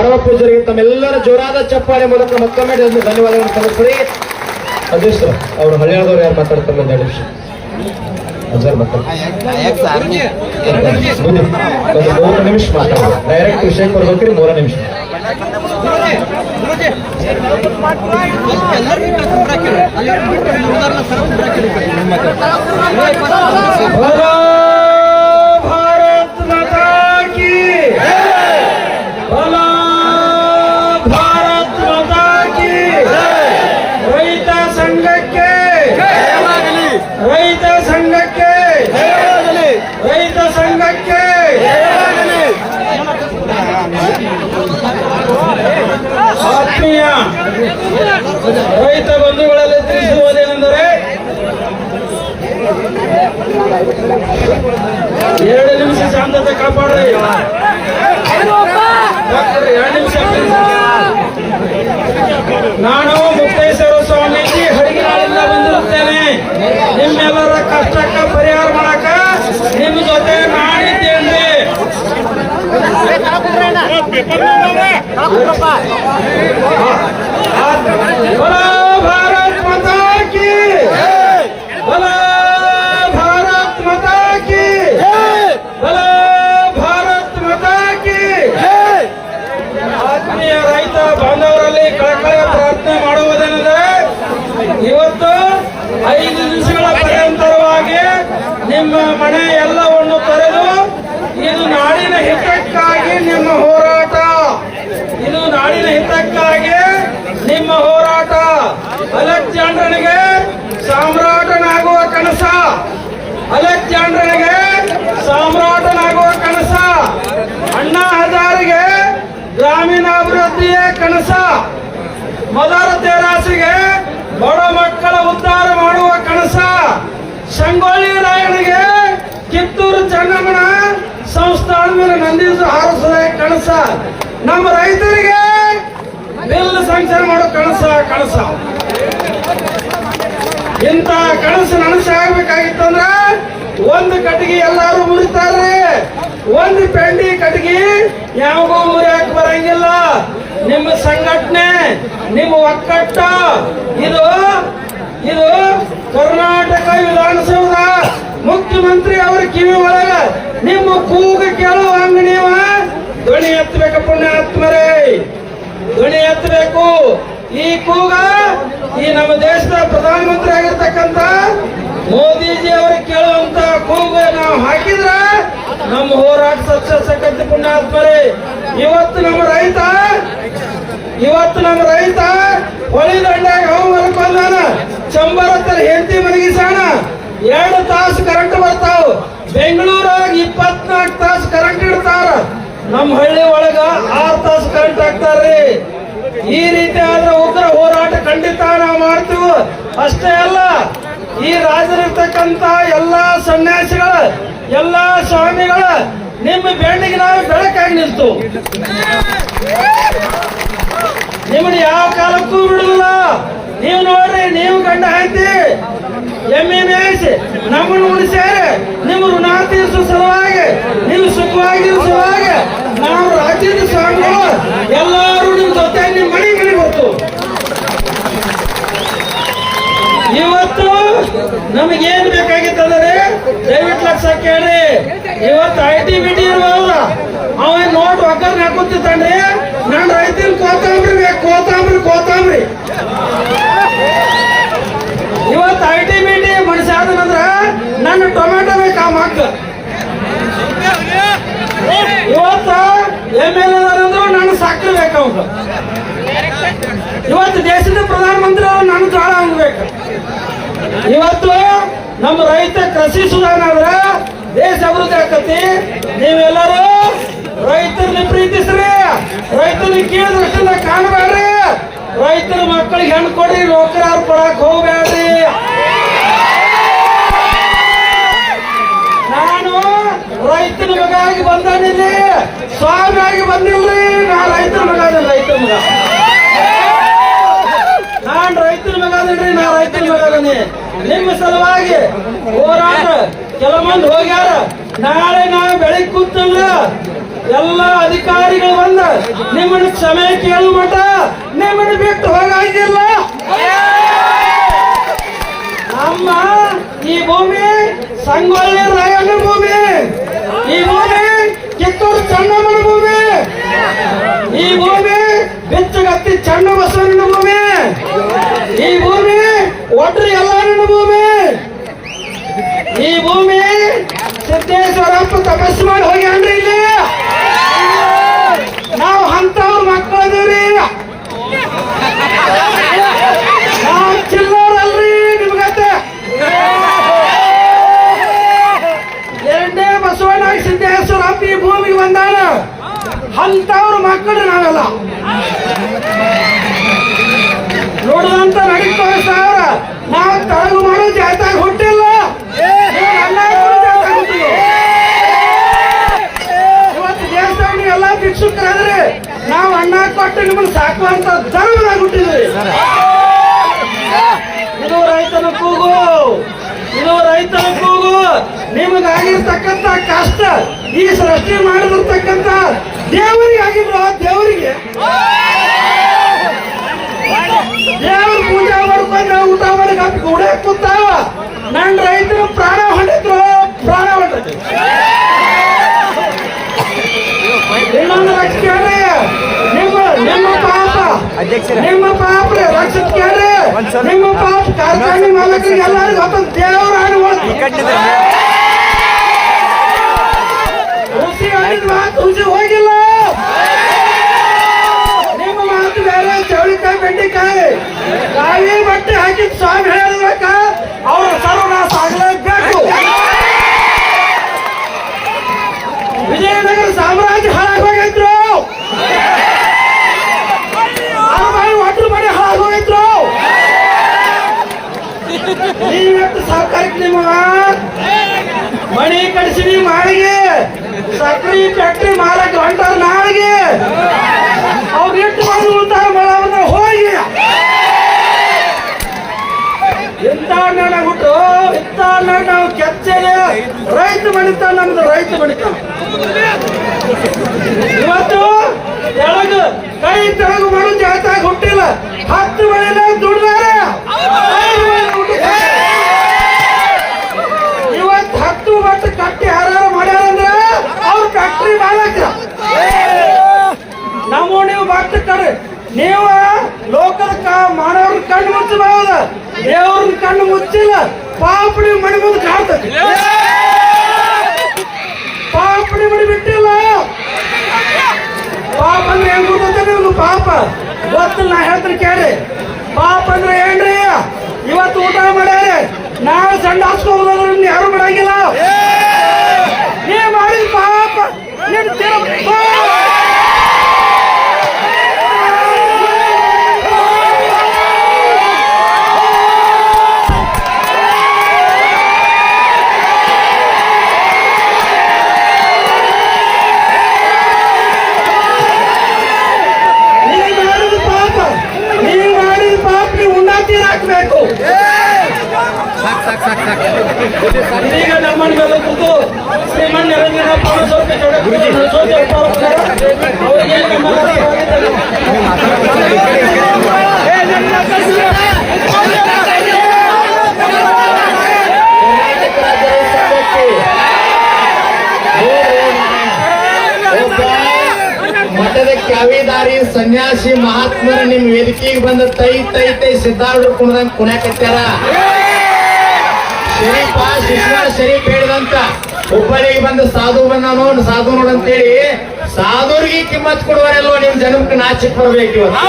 ಪರಮ ಪೂಜರಿಗೆ ತಮ್ಮೆಲ್ಲರ ಜೋರಾದ ಚಪ್ಪಾಳೆ ಮೂಲಕ ಮತ್ತೊಮ್ಮೆ ಧನ್ಯವಾದಗಳನ್ನು ಸಲ್ಲಿಸ್ರಿ ಅಧ್ಯಕ್ಷ ಅವರು ಹಳ್ಯಾಳದವ್ರು ಯಾರು ಮಾತಾಡ್ತಾರೆ ಒಂದು ಎರಡು ನಿಮಿಷ ಮೂರು ನಿಮಿಷ. ಮಾತಾಡೋದು ಡೈರೆಕ್ಟ್ ವಿಷಯಕ್ಕೆ ಬರ್ಬೇಕ್ರಿ ಮೂರ ನಿಮಿಷ बोलो ಸಂಘಕ್ಕೆ. ರೈತ ಸಂಘಕ್ಕೆ. ರೈತ ಸಂಘಕ್ಕೆ. ಆತ್ಮೀಯ ರೈತ ಬಂಧುಗಳಲ್ಲಿ ತಿಳಿಸುವುದೇನೆಂದರೆ ಎರಡು ನಿಮಿಷ ಶಾಂತತೆ ಕಾಪಾಡ್ರಿ. ಎರಡು ನಿಮಿಷ. ನಾನು પેપર ಅಲೆಕ್ಸಾಂಡ್ರನಿಗೆ ಸಾಮ್ರಾಟನಾಗುವ ಕನಸ, ಅಣ್ಣಾ ಹಜಾರಿಗೆ ಗ್ರಾಮೀಣಾಭಿವೃದ್ಧಿಯ ಕನಸ, ಮದರ ತೇರಾಸಿಗೆ ಬಡ ಮಕ್ಕಳ ಉದ್ಧಾರ ಮಾಡುವ ಕನಸ ಸಂಗೊಳ್ಳಿ ರಾಯನಿಗೆ ಕಿತ್ತೂರು ಚೆನ್ನಮ್ಮನ ಸಂಸ್ಥಾನ ಮೇಲೆ ನಂದಿಸ ಹಾರಿಸುವ ಕನಸ, ನಮ್ಮ ರೈತರಿಗೆ ಬಿಲ್ ಸಂಚಾರ ಮಾಡೋ ಕನಸ ಕನಸ. ಇಂತಹ ಕನಸು ನನಸಾಗಬೇಕಾಗಿತ್ತಂದ್ರ ಒಂದು ಕಟ್ಟಿಗೆ ಎಲ್ಲಾರು ಮುರಿತಾರ್ರಿ ಒಂದು ಪೆಂಡಿ ಕಟ್ಟಿಗೆ ಯಾವಾಗೂ ಮುರಿಯಾಕ ಬರಂಗಿಲ್ಲ. ನಿಮ್ಮ ಸಂಘಟನೆ, ನಿಮ್ಮ ಒಕ್ಕಟ್ಟು, ಇದು ಇದು ಕರ್ನಾಟಕ ವಿಧಾನಸೌಧ ಮುಖ್ಯಮಂತ್ರಿ ಅವರ ಕಿವಿ ಒಳಗ. ನಿಮ್ಮ ಕೂಗ ಕೇಳುವಂಗ ನೀವ, ಧ್ವನಿ ಎತ್ತಬೇಕ ಪುಣ್ಯಾತ್ಮರೇ. ಧ್ವನಿ ಎತ್ತಬೇಕು. ಈ ಕೂಗ ಈ ನಮ್ಮ ದೇಶದ ಪ್ರಧಾನಮಂತ್ರಿ ಆಗಿರ್ತಕ್ಕಂಥ ಮೋದಿಜಿ ಅವರು ಕೇಳುವಂತ ಕೂಗು ನಾವು ಹಾಕಿದ್ರ ನಮ್ಮ ಹೋರಾಟ ಸಕ್ಸಸ್ ಆಕತಿ ಪುಣ್ಯಾತ್ಮರೇ. ಇವತ್ತು ನಮ್ಮ ರೈತ, ಇವತ್ತು ನಮ್ಮ ರೈತ ಹೊಳಿ ದಂಡ್ಯಾಗ ಅವ ಮಲ್ಕೊಂಡಾನ ಚಂಬರ್ ಹತ್ರ ಹೆಂಡತಿ ಮಲಗಿಸೋಣ ಎರಡು ತಾಸು ಕರೆಂಟ್ ಬರ್ತಾವ. ಬೆಂಗಳೂರಾಗ ಇಪ್ಪತ್ನಾಲ್ಕು ತಾಸು ಕರೆಂಟ್ ಇಡ್ತಾರ. ನಮ್ಮ ಹಳ್ಳಿ ಒಳಗ ಆರು ತಾಸು ಕರೆಂಟ್ ಹಾಕ್ತಾರ್ರಿ. ಈ ರೀತಿ ಆದ್ರೆ ಉಗ್ರ ಹೋರಾಟ ಖಂಡಿತ ನಾವು ಮಾಡ್ತೀವಿ. ಅಷ್ಟೇ ಅಲ್ಲ ಈ ರಾಜರಿರ್ತಕ್ಕಂತ ಎಲ್ಲಾ ಸನ್ಯಾಸಿಗಳ, ಎಲ್ಲಾ ಸ್ವಾಮಿಗಳ, ನಿಮ್ಮ ಬೆಣ್ಣಿಗೆ ನಾವು ಬೆಳಕಾಗಿ ನಿಲ್ತು. ನಿಮ್ಮನ್ನ ಯಾವ ಕಾಲಕ್ಕೂ ಬಿಡುದಿಲ್ಲ ನೀವು ನೋಡ್ರಿ, ನೀವು ಗಂಡ ಹಾಕಿ ಎಮ್ಮೆ ನಮ್ಮನ್ನು ಉಳಿಸ್ಯಾರೆ. ನಿಮ್ಮ ಋಣ ತೀರಿಸುವ ಸಲುವಾಗಿ ನೀವು ಸುಖವಾಗಿರೋ ಸಲುವಾಗಿ, ನಾವು ರಾಜ್ಯದ ಸ್ವಾಮಿಗಳು, ಎಲ್ಲರೂ ನಿಮ್ಮ ಜೊತೆ ನಿಮ್ಮ ಮನೆ ನಮಗೇನ್ ಬೇಕಾಗಿತ್ತಂದ್ರೆ ದಯವಿಟ್ಟು ಲಕ್ಷ ಕೇಳ್ರಿ. ಇವತ್ತು ಐ ಟಿ ಬಿಟಿ ಟಿ ಇರುವಲ್ಲ ಅವ ನೋಟ್ ಒಗ್ಗರ್ನ ಹಾಕುತ್ತಿದ್ದಾನ್ರಿ. ನಾನು ರೈತನ ಕೋತಾಂಬ್ರಿ ಕೋತಾಂಬ್ರಿ ಕೋತಾಂಬ್ರಿ ಇವತ್ತು ಐ ಟಿ ಬಿಟಿ ಟಿ ನನ್ನ ಟೊಮೆಟೊ ಬೇಕು ಮಕ್ಕ ಇವತ್ತು ಎಂ ಎಲ್ ಅಂದ್ರೆ ನಾನು ಸಕ್ಕರೆ ಬೇಕು ಇವತ್ತು ದೇಶದ ಪ್ರಧಾನಮಂತ್ರಿ ನನ್ನ ಜೋಳ ಆಗ್ಬೇಕು ಇವತ್ತು ನಮ್ಮ ರೈತ ಕೃಷಿ ಸುಧಾರಣೆ ಆದ್ರೆ ದೇಶ ಅಭಿವೃದ್ಧಿ ಆಕತಿ ನೀವೆಲ್ಲರೂ ರೈತರನ್ನ ಪ್ರೀತಿಸ್ರಿ. ರೈತರನ್ನ ಕೀಳದೃಷ್ಟಿಯಿಂದ ಕಾಣಬೇಡ್ರಿ. ರೈತರ ಮಕ್ಕಳಿಗೆ ಹೆಣ್ಣು ಕೊಡ್ರಿ ನೌಕರ ಕೊಡಕ್ ಹೋಗ್ಬೇಡ್ರಿ. ನಾನು ರೈತನ ಮಗ ಆಗಿ ಬಂದಾನಿಲ್ಲಿ ಸ್ವಾಮಿ ಆಗಿ ಬಂದಿಲ್ರಿ. ನಾ ರೈತನ ಮಗ ಅದ ರೈತನ ಮಗ. ನಾನು ರೈತನ ಮಗ ಅದೇನ್ರಿ ನಾ ರೈತನ ಮಗ ಅದೀನಿ ನಿಮ್ಮ ಸಲುವಾಗಿ ಹೋರಾಟ. ಕೆಲ ಮಂದಿ ಹೋಗ್ಯಾರ. ನಾಳೆ ನಾವು ಬೆಳಿಗ್ಗೆ ಕೂತಂದ್ರ ಎಲ್ಲ ಅಧಿಕಾರಿಗಳು ಬಂದ, ನಿಮ್ಮನ್ನ ಕ್ಷಮೆ ಕೇಳು ಮಠ, ನಿಮ್ಮನ್ನ ಬಿಟ್ಟು ಹೋಗಿಲ್ಲ ನಮ್ಮ ಈ ಭೂಮಿ ಸಂಗೊಳ್ಳಿ ರಾಯಣ್ಣ ಭೂಮಿ. ಈ ಭೂಮಿ ಕಿತ್ತೂರು ಚನ್ನಮ್ಮನ ಭೂಮಿ. ಈ ಭೂಮಿ ಬೆಚ್ಚಗತ್ತಿ ಚಣ್ಣ ಬಸವಣ್ಣನ ಸಿದ್ದೇಶ್ವರಪ್ಪ ತಪಸ್ಸು ಮಾಡಿ ಹೋಗ್ಯಾನ್ರಿ ಇಲ್ಲಿ ಕೊಟ್ಟು ನಿಮ್ಮನ್ನು ಸಾಕುವಂತ ಧರ್ಮದಾಗ ಹುಟ್ಟಿದ್ರಿ ಇದು ರೈತನ ಕೂಗು. ಇದು ರೈತನ ಕೂಗು. ನಿಮಗಾಗಿರ್ತಕ್ಕಂತ ಕಷ್ಟ ಈ ಸೃಷ್ಟಿ ಮಾಡಿರ್ತಕ್ಕಂತ ದೇವರಿಗೆ ಆಗಿದ್ರು ದೇವರಿಗೆ. ದೇವ್ರ ಪೂಜೆ ಮಾಡ್ಕೊಂಡ್ರೆ ಊಟ ಮಾಡಿ ಕೂಡ ಕೂತಾವ. ನನ್ನ ರೈತರು ಪ್ರಾಣ ಹೊಂಡಿದ್ರು ಪ್ರಾಣ ಹೊಂಡೈತಿ ಇನ್ನೊಂದು ಲಕ್ಷ ಕೇಳ್ರಿ ನಿಮ್ಮ ನಿಮ್ಮ ಪಾಪ ಅಧ್ಯಕ್ಷರೇ. ನಿಮ್ಮ ಪಾಪ ರೀ ಲಕ್ಷ ಕೇಳ್ರಿ ನಿಮ್ಮ ಪಾಪ ಕಾರ್ಖಾನೆ ಮಾಲಕರಿಗೆ ಎಲ್ಲರಿಗೂ ದೇವ್ರ ರೈತ ಮಣಿತ ನಮ್ದು ರೈತ ಮಣಿತ ಇವತ್ತು ಕೈ ತೆಳಗು ಮಾಡೋ ಜಾತಾಗ ಹುಟ್ಟಿಲ್ಲ. ಹತ್ತು ಮಣಿನ ದುಡ್ದಾರೆ. ಇವತ್ತು ಹತ್ತು ಬಟ್ಟು ಕಟ್ಟಿ ಹರಾರ ಮಾಡ್ಯಾರ ಅಂದ್ರ ಅವ್ರ ಫ್ಯಾಕ್ಟ್ರಿ ಮಾಡಕ ನಮ್ಮ ನೀವು ಬಟ್ಟು ಕಡೆ, ನೀವು ಲೋಕದ ಮಾನವ್ರ ಕಣ್ಣು ಮುಚ್ಚಬಹುದು ದೇವ್ರ ಕಣ್ಣು ಮುಚ್ಚಿಲ್ಲ. ಪಾಪ ನೀವು ಮಣಿ ಮುಂದೆ ಪಾಪ ನೀವು ಬಿಟ್ಟಿಲ್ಲ ಪಾಪ ಅಂದ್ರೆ ಏನ್ ಗೊತ್ತೈತೆ ನಿಮ್ಗೆ ಪಾಪ ಗೊತ್ತಿಲ್ಲ ನಾ ಹೇಳ್ತೀನಿ ಕೇಳಿ. ಪಾಪ ಅಂದ್ರೆ ಏನ್ರಿ? ಇವತ್ತು ಊಟ ಮಾಡ್ಯಾರಿ. ನಾಳೆ ಸಣ್ಣ ಹಾಸ್ಕೋಬೋದ್ರ ಯಾರು ಮಾಡಂಗಿಲ್ಲ ನೀ ಮಾಡಿದ ಪಾಪ ನಿನ್ ತೀರ ನೀವ್ ಮಾಡಿದ ಪಾಪ ನೀವ್ ಮಾಡಿದ ಪಾಪ ನೀವು ಉಣ್ಣಾತಿ ಹಾಕ್ಬೇಕು ಇದೀಗ ನಮ್ಮನ್ನ ಕೂತು ಶ್ರೀಮನ್ ಸ್ವಲ್ಪ ಅವರಿಗೆ ಮಠದ ಕ್ಯಾವಿದಾರಿ ಸನ್ಯಾಸಿ ಮಹಾತ್ಮರ ನಿಮ್ ವೇದಿಕೆಗೆ ಬಂದ ತೈ ತೈ ತೈ ಸಿದ್ಧಾರ್ಥ ಕುಣದಂಗ್ ಕುಣ್ಯಾಕತ್ಯಾರ. ಶರೀಫ ಪಾಸ್ ಶರೀಫ್ ಹೇಳಿದಂತ ಹುಬ್ಬಳ್ಳಿಗೆ ಬಂದ ಸಾಧು ಬಂದ ನೋಡ್, ಸಾಧು ನೋಡಂತೇಳಿ ಸಾಧುರಿಗೆ ಕಿಮ್ಮತ್ ಕೊಡುವರೆಲ್ವ ನಿಮ್ ಜನಕ್ಕೆ ನಾಚಿಕ್ ಬರ್ಬೇಕು ಇವತ್ತು.